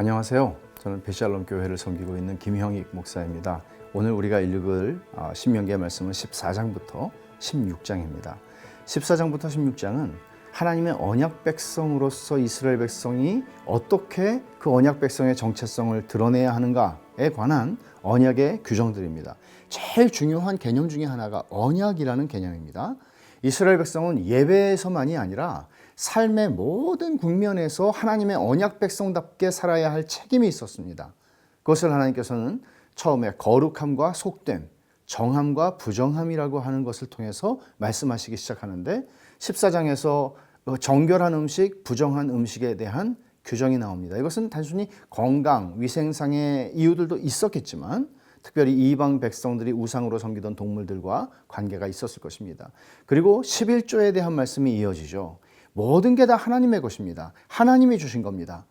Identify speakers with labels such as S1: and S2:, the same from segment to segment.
S1: 안녕하세요. 저는 베샬롬 교회를 섬기고 있는 김형익 목사입니다. 오늘 우리가 읽을 아, 신명기의 말씀은 14장부터 16장입니다. 14장부터 16장은 하나님의 언약 백성으로서 이스라엘 백성이 어떻게 그 언약 백성의 정체성을 드러내야 하는가에 관한 언약의 규정들입니다. 제일 중요한 개념 중에 하나가 언약이라는 개념입니다. 이스라엘 백성은 예배에서만이 아니라 삶의 모든 국면에서 하나님의 언약 백성답게 살아야 할 책임이 있었습니다. 그것을 하나님께서는 처음에 거룩함과 속됨, 정함과 부정함이라고 하는 것을 통해서 말씀하시기 시작하는데 14장에서 정결한 음식, 부정한 음식에 대한 규정이 나옵니다. 이것은 단순히 건강, 위생상의 이유들도 있었겠지만 특별히 이방 백성들이 우상으로 섬기던 동물들과 관계가 있었을 것입니다. 그리고 11조에 대한 말씀이 이어지죠. 모든 게 다 하나님의 것입니다. 하나님이 주신 겁니다.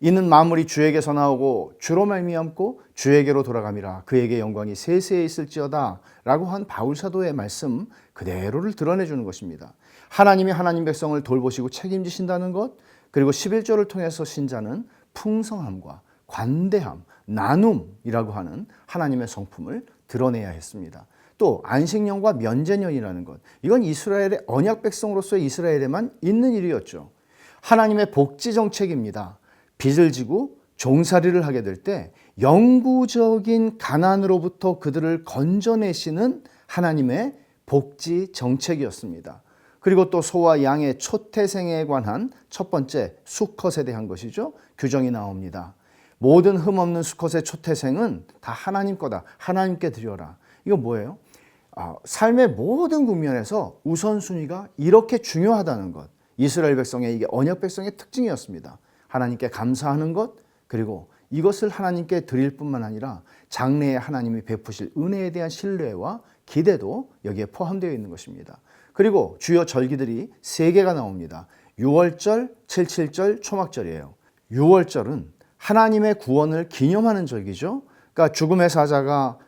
S1: 이는 만물이 주에게서 나오고 주로 말미암고 주에게로 돌아감이라 그에게 영광이 세세에 있을지어다 라고 한 바울 사도의 말씀 그대로를 드러내 주는 것입니다. 하나님이 하나님 백성을 돌보시고 책임지신다는 것 그리고 11조를 통해서 신자는 풍성함과 관대함, 나눔이라고 하는 하나님의 성품을 드러내야 했습니다. 또 안식년과 면제년이라는 것 이건 이스라엘의 언약 백성으로서의 이스라엘에만 있는 일이었죠. 하나님의 복지 정책입니다. 빚을 지고 종살이를 하게 될 때 영구적인 가난으로부터 그들을 건져내시는 하나님의 복지 정책이었습니다. 그리고 또 소와 양의 초태생에 관한 첫 번째 수컷에 대한 것이죠. 규정이 나옵니다. 모든 흠없는 수컷의 초태생은 다 하나님 거다. 하나님께 드려라. 이거 뭐예요? 아, 삶의 모든 국면에서 우선순위가 이렇게 중요하다는 것. 이스라엘 백성의 이게 언약 백성의 특징이었습니다. 하나님께 감사하는 것, 그리고 이것을 하나님께 드릴 뿐만 아니라 장래에 하나님이 베푸실 은혜에 대한 신뢰와 기대도 여기에 포함되어 있는 것입니다. 그리고 주요 절기들이 세 개가 나옵니다. 6월절, 77절, 초막절이에요. 6월절은 하나님의 구원을 기념하는 절기죠. 그러니까 죽음의 사자가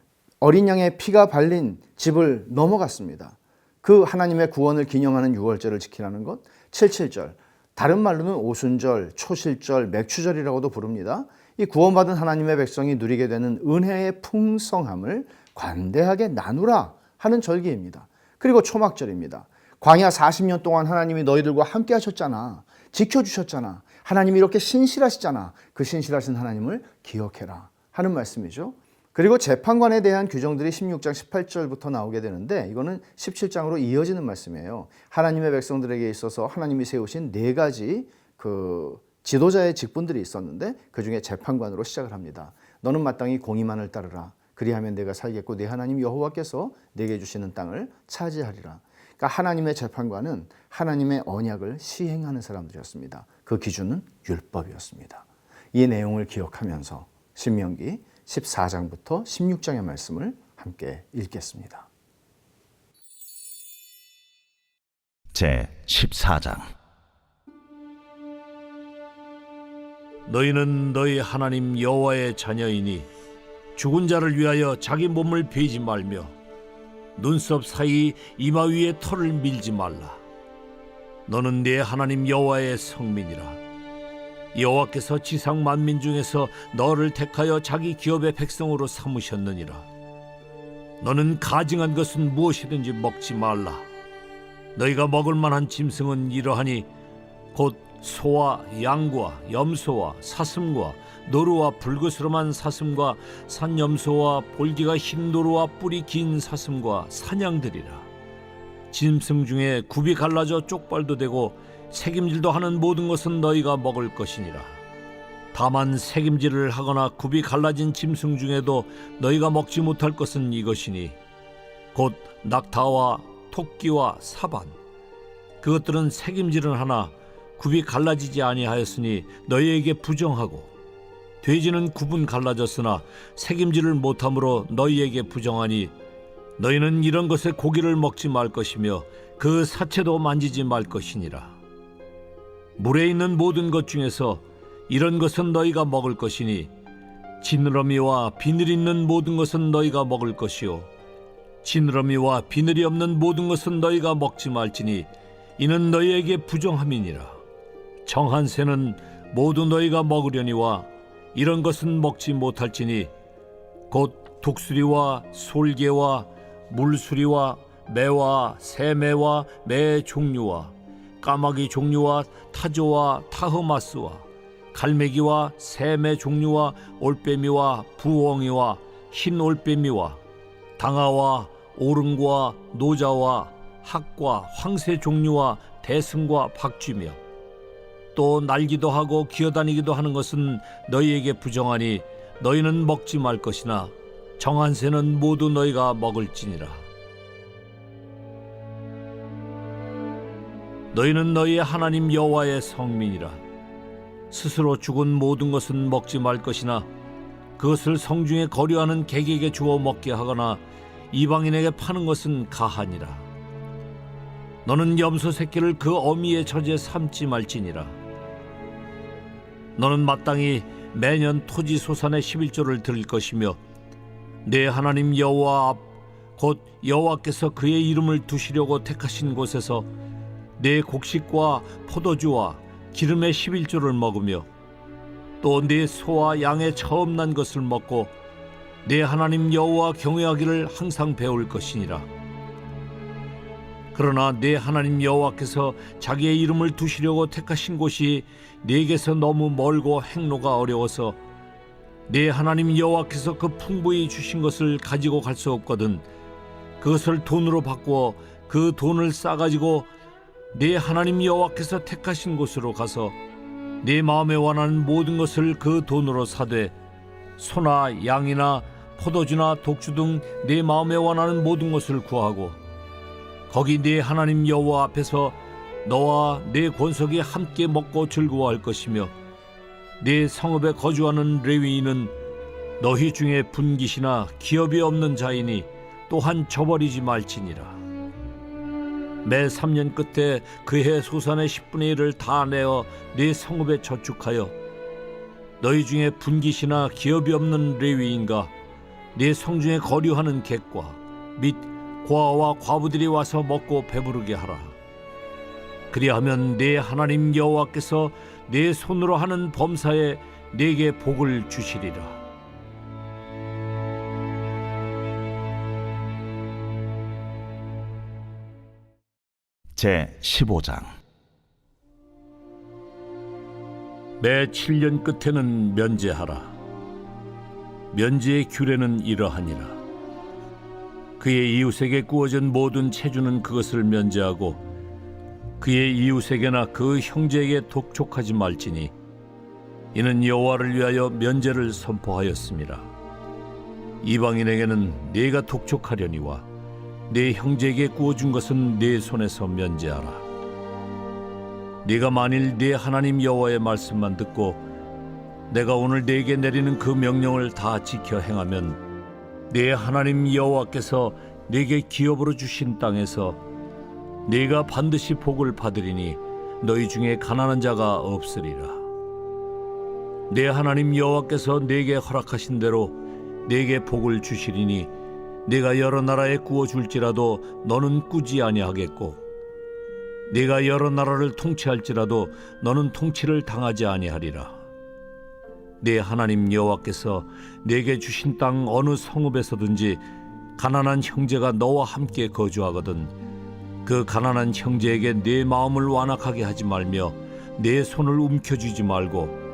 S1: 어린 양의 피가 발린 집을 넘어갔습니다. 그 하나님의 구원을 기념하는 6월절을 지키라는 것. 77절. 다른 말로는 오순절, 초실절, 맥추절이라고도 부릅니다. 이 구원받은 하나님의 백성이 누리게 되는 은혜의 풍성함을 관대하게 나누라 하는 절기입니다. 그리고 초막절입니다. 광야 40년 동안 하나님이 너희들과 함께 하셨잖아. 지켜주셨잖아. 하나님이 이렇게 신실하시잖아. 그 신실하신 하나님을 기억해라 하는 말씀이죠. 그리고 재판관에 대한 규정들이 16장 18절부터 나오게 되는데 이거는 17장으로 이어지는 말씀이에요. 하나님의 백성들에게 있어서 하나님이 세우신 네 가지 그 지도자의 직분들이 있었는데 그 중에 재판관으로 시작을 합니다. 너는 마땅히 공의만을 따르라. 그리하면 내가 살겠고 내 하나님 여호와께서 내게 주시는 땅을 차지하리라. 그러니까 하나님의 재판관은 하나님의 언약을 시행하는 사람들이었습니다. 그 기준은 율법이었습니다. 이 내용을 기억하면서 신명기 14장부터 16장의 말씀을 함께 읽겠습니다.
S2: 제 14장
S3: 너희는 너희 하나님 여호와의 자녀이니 죽은 자를 위하여 자기 몸을 베지 말며 눈썹 사이 이마 위에 털을 밀지 말라. 너는 네 하나님 여호와의 성민이라. 여호와께서 지상 만민 중에서 너를 택하여 자기 기업의 백성으로 삼으셨느니라. 너는 가증한 것은 무엇이든지 먹지 말라. 너희가 먹을 만한 짐승은 이러하니 곧 소와 양과 염소와 사슴과 노루와 불그스름한 사슴과 산염소와 볼기가 흰 노루와 뿔이 긴 사슴과 사냥들이라. 짐승 중에 굽이 갈라져 쪽발도 되고 색임질도 하는 모든 것은 너희가 먹을 것이니라. 다만 색임질을 하거나 굽이 갈라진 짐승 중에도 너희가 먹지 못할 것은 이것이니 곧 낙타와 토끼와 사반 그것들은 색임질은 하나 굽이 갈라지지 아니하였으니 너희에게 부정하고 돼지는 굽은 갈라졌으나 색임질을 못함으로 너희에게 부정하니 너희는 이런 것의 고기를 먹지 말 것이며 그 사체도 만지지 말 것이니라 물에 있는 모든 것 중에서 이런 것은 너희가 먹을 것이니 지느러미와 비늘 있는 모든 것은 너희가 먹을 것이요. 지느러미와 비늘이 없는 모든 것은 너희가 먹지 말지니 이는 너희에게 부정함이니라. 정한 새는 모두 너희가 먹으려니와 이런 것은 먹지 못할지니 곧 독수리와 솔개와 물수리와 매와 새매와 매 종류와 까마귀 종류와 타조와 타흐마스와 갈매기와 새매 종류와 올빼미와 부엉이와 흰 올빼미와 당아와 오름과 노자와 학과 황새 종류와 대승과 박쥐며 또 날기도 하고 기어다니기도 하는 것은 너희에게 부정하니 너희는 먹지 말 것이나 정한 새는 모두 너희가 먹을지니라 너희는 너희의 하나님 여호와의 성민이라. 스스로 죽은 모든 것은 먹지 말 것이나 그것을 성중에 거류하는 객에게 주어 먹게 하거나 이방인에게 파는 것은 가하니라. 너는 염소 새끼를 그 어미의 젖에 삼지 말지니라. 너는 마땅히 매년 토지 소산의 11조를 드릴 것이며 내 하나님 여호와 앞 곧 여호와께서 그의 이름을 두시려고 택하신 곳에서 내 곡식과 포도주와 기름의 11조를 먹으며 또 내 소와 양의 처음 난 것을 먹고 내 하나님 여호와 경외하기를 항상 배울 것이니라. 그러나 내 하나님 여호와께서 자기의 이름을 두시려고 택하신 곳이 내게서 너무 멀고 행로가 어려워서 내 하나님 여호와께서 그 풍부히 주신 것을 가지고 갈 수 없거든 그것을 돈으로 바꾸어 그 돈을 싸가지고 내 하나님 여호와께서 택하신 곳으로 가서 내 마음에 원하는 모든 것을 그 돈으로 사되 소나 양이나 포도주나 독주 등내 마음에 원하는 모든 것을 구하고 거기 네 하나님 여호와 앞에서 너와 네 권속이 함께 먹고 즐거워할 것이며 네 성읍에 거주하는 레위인은 너희 중에 분깃이나 기업이 없는 자이니 또한 저버리지 말지니라 매 3년 끝에 그해 소산의 10분의 1을 다 내어 네 성읍에 저축하여 너희 중에 분깃이나 기업이 없는 레위인과 네 성중에 거류하는 객과 및 고아와 과부들이 와서 먹고 배부르게 하라. 그리하면 네 하나님 여호와께서 네 손으로 하는 범사에 네게 복을 주시리라.
S2: 제 15장
S3: 매 7년 끝에는 면제하라. 면제의 규례는 이러하니라. 그의 이웃에게 구워진 모든 체주는 그것을 면제하고 그의 이웃에게나 그 형제에게 독촉하지 말지니 이는 여호와를 위하여 면제를 선포하였습니다. 이방인에게는 네가 독촉하려니와 네 형제에게 구워준 것은 네 손에서 면제하라. 네가 만일 네 하나님 여호와의 말씀만 듣고 내가 오늘 네게 내리는 그 명령을 다 지켜 행하면 네 하나님 여호와께서 네게 기업으로 주신 땅에서 네가 반드시 복을 받으리니 너희 중에 가난한 자가 없으리라. 네 하나님 여호와께서 네게 허락하신 대로 네게 복을 주시리니 네가 여러 나라에 구워 줄지라도 너는 꾸지 아니하겠고 네가 여러 나라를 통치할지라도 너는 통치를 당하지 아니하리라. 네 하나님 여호와께서 네게 주신 땅 어느 성읍에서든지 가난한 형제가 너와 함께 거주하거든 그 가난한 형제에게 네 마음을 완악하게 하지 말며 네 손을 움켜쥐지 말고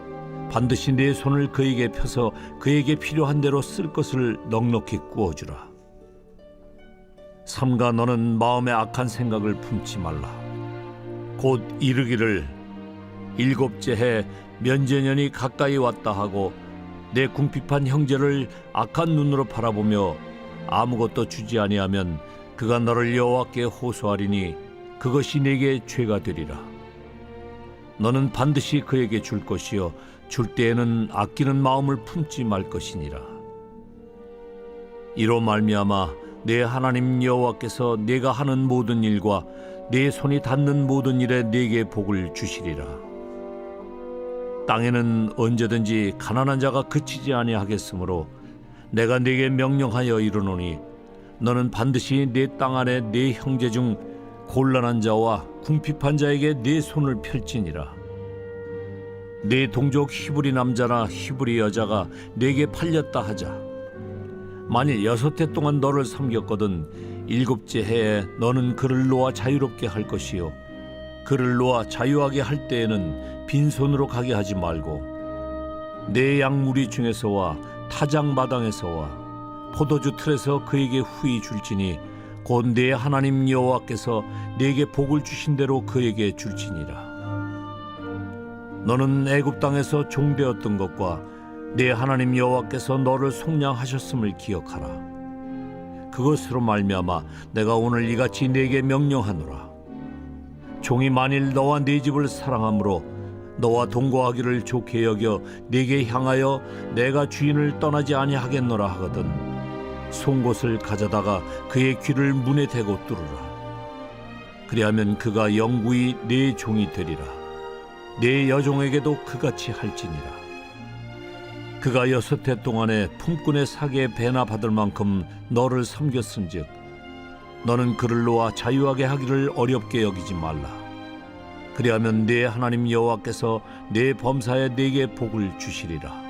S3: 반드시 네 손을 그에게 펴서 그에게 필요한 대로 쓸 것을 넉넉히 구워주라. 삼가 너는 마음에 악한 생각을 품지 말라. 곧 이르기를 일곱째 해 면제년이 가까이 왔다 하고 내 궁핍한 형제를 악한 눈으로 바라보며 아무것도 주지 아니하면 그가 너를 여호와께 호소하리니 그것이 내게 죄가 되리라. 너는 반드시 그에게 줄 것이요 줄 때에는 아끼는 마음을 품지 말 것이니라. 이로 말미암아 내 하나님 여호와께서 내가 하는 모든 일과 내 손이 닿는 모든 일에 내게 복을 주시리라. 땅에는 언제든지 가난한 자가 그치지 아니하겠으므로 내가 네게 명령하여 이르노니 너는 반드시 내 땅 안에 네 형제 중 곤란한 자와 궁핍한 자에게 네 손을 펼지니라. 네 동족 히브리 남자나 히브리 여자가 내게 팔렸다 하자 만일 여섯 해 동안 너를 섬겼거든 일곱째 해에 너는 그를 놓아 자유롭게 할 것이요. 그를 놓아 자유하게 할 때에는 빈손으로 가게 하지 말고 내 양무리 중에서와 타작 마당에서와 포도주 틀에서 그에게 후히 줄지니 곧 내 하나님 여호와께서 내게 복을 주신 대로 그에게 줄지니라. 너는 애굽 땅에서 종되었던 것과 내 하나님 여호와께서 너를 속량하셨음을 기억하라. 그것으로 말미암아 내가 오늘 이같이 내게 명령하노라. 종이 만일 너와 네 집을 사랑하므로 너와 동거하기를 좋게 여겨 네게 향하여 내가 주인을 떠나지 아니하겠노라 하거든 송곳을 가져다가 그의 귀를 문에 대고 뚫으라. 그리하면 그가 영구히 네 종이 되리라. 네 여종에게도 그같이 할지니라 그가 여섯 해 동안에 품꾼의 사기에 배나 받을 만큼 너를 섬겼은즉 너는 그를 놓아 자유하게 하기를 어렵게 여기지 말라. 그리하면 네 하나님 여호와께서 네 범사에 네게 복을 주시리라.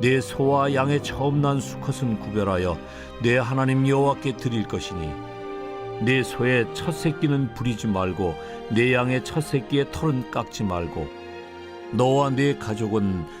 S3: 네 소와 양의 처음 난 수컷은 구별하여 네 하나님 여호와께 드릴 것이니 네 소의 첫 새끼는 부리지 말고 네 양의 첫 새끼의 털은 깎지 말고 너와 네 가족은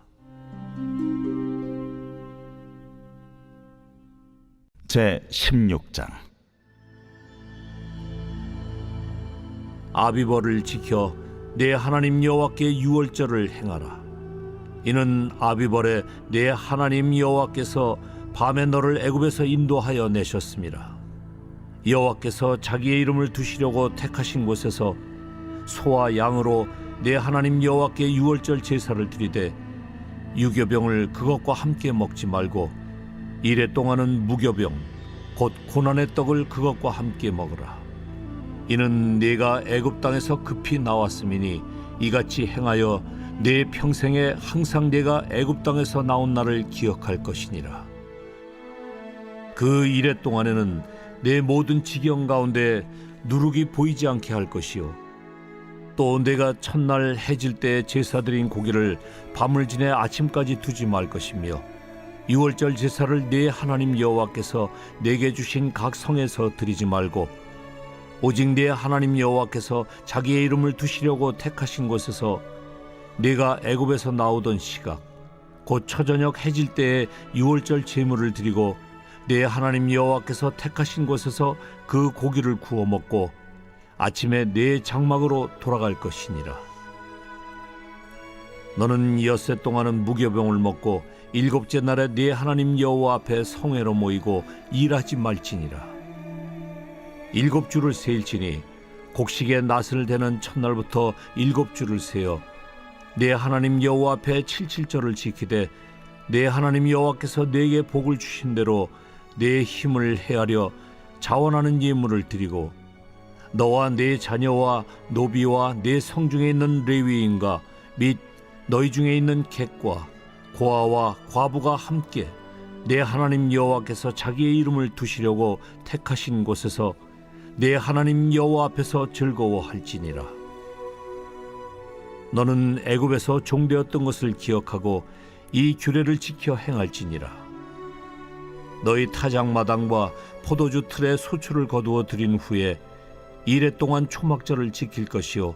S2: 제 16장
S3: 아비벌을 지켜 내 하나님 여호와께 유월절을 행하라. 이는 아비벌에 내 하나님 여호와께서 밤에 너를 애굽에서 인도하여 내셨습니다. 여호와께서 자기의 이름을 두시려고 택하신 곳에서 소와 양으로 내 하나님 여호와께 유월절 제사를 드리되 유교병을 그것과 함께 먹지 말고 이래 동안은 무교병 곧 고난의 떡을 그것과 함께 먹으라. 이는 네가 애굽 땅에서 급히 나왔음이니 이같이 행하여 내 평생에 항상 네가 애굽 땅에서 나온 날을 기억할 것이니라. 그 이래 동안에는 내 모든 지경 가운데 누룩이 보이지 않게 할 것이요. 또 내가 첫날 해질 때 제사 드린 고기를 밤을 지내 아침까지 두지 말 것이며 유월절 제사를 내 하나님 여호와께서 내게 주신 각 성에서 드리지 말고 오직 내 하나님 여호와께서 자기의 이름을 두시려고 택하신 곳에서 내가 애굽에서 나오던 시각 곧 처저녁 해질 때에 유월절 제물을 드리고 내 하나님 여호와께서 택하신 곳에서 그 고기를 구워 먹고 아침에 내 장막으로 돌아갈 것이니라. 너는 엿새 동안은 무교병을 먹고 일곱째 날에 네 하나님 여호와 앞에 성회로 모이고 일하지 말지니라. 일곱 줄을 세일지니 곡식의 낫을 대는 첫날부터 일곱 줄을 세어 내 하나님 여호와 앞에 칠칠절을 지키되 내 하나님 여호와께서 내게 복을 주신 대로 내 힘을 헤아려 자원하는 예물을 드리고 너와 내 자녀와 노비와 내 성중에 있는 레위인과 및 너희 중에 있는 객과 고아와 과부가 함께 내 하나님 여호와께서 자기의 이름을 두시려고 택하신 곳에서 내 하나님 여호와 앞에서 즐거워할지니라. 너는 애굽에서 종되었던 것을 기억하고 이 규례를 지켜 행할지니라. 너희 타작 마당과 포도주 틀에 소출을 거두어 들인 후에 이래 동안 초막절을 지킬 것이요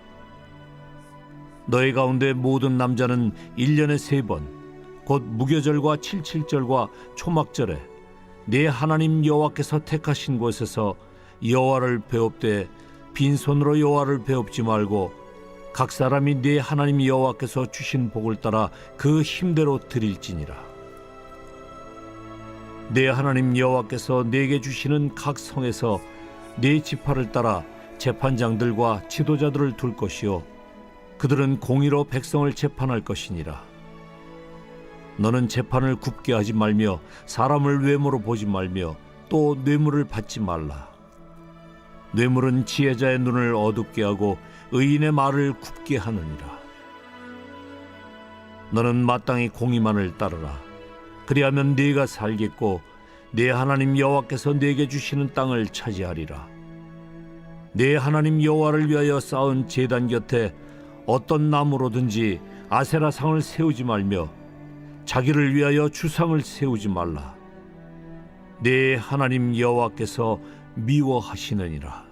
S3: 너희 가운데 모든 남자는 일년에 세 번, 곧 무교절과 칠칠절과 초막절에 내 하나님 여호와께서 택하신 곳에서 여호와를 배웁되 빈손으로 여호와를 배웁지 말고 각 사람이 내 하나님 여호와께서 주신 복을 따라 그 힘대로 드릴지니라. 내 하나님 여호와께서 내게 주시는 각 성에서 네 지파를 따라 재판장들과 지도자들을 둘 것이요 그들은 공의로 백성을 재판할 것이니라. 너는 재판을 굽게 하지 말며 사람을 외모로 보지 말며 또 뇌물을 받지 말라. 뇌물은 지혜자의 눈을 어둡게 하고 의인의 말을 굽게 하느니라. 너는 마땅히 공의만을 따르라. 그리하면 네가 살겠고 네 하나님 여호와께서 네게 주시는 땅을 차지하리라. 네 하나님 여호와를 위하여 쌓은 제단 곁에 어떤 나무로든지 아세라 상을 세우지 말며 자기를 위하여 주상을 세우지 말라. 네 하나님 여호와께서 미워하시느니라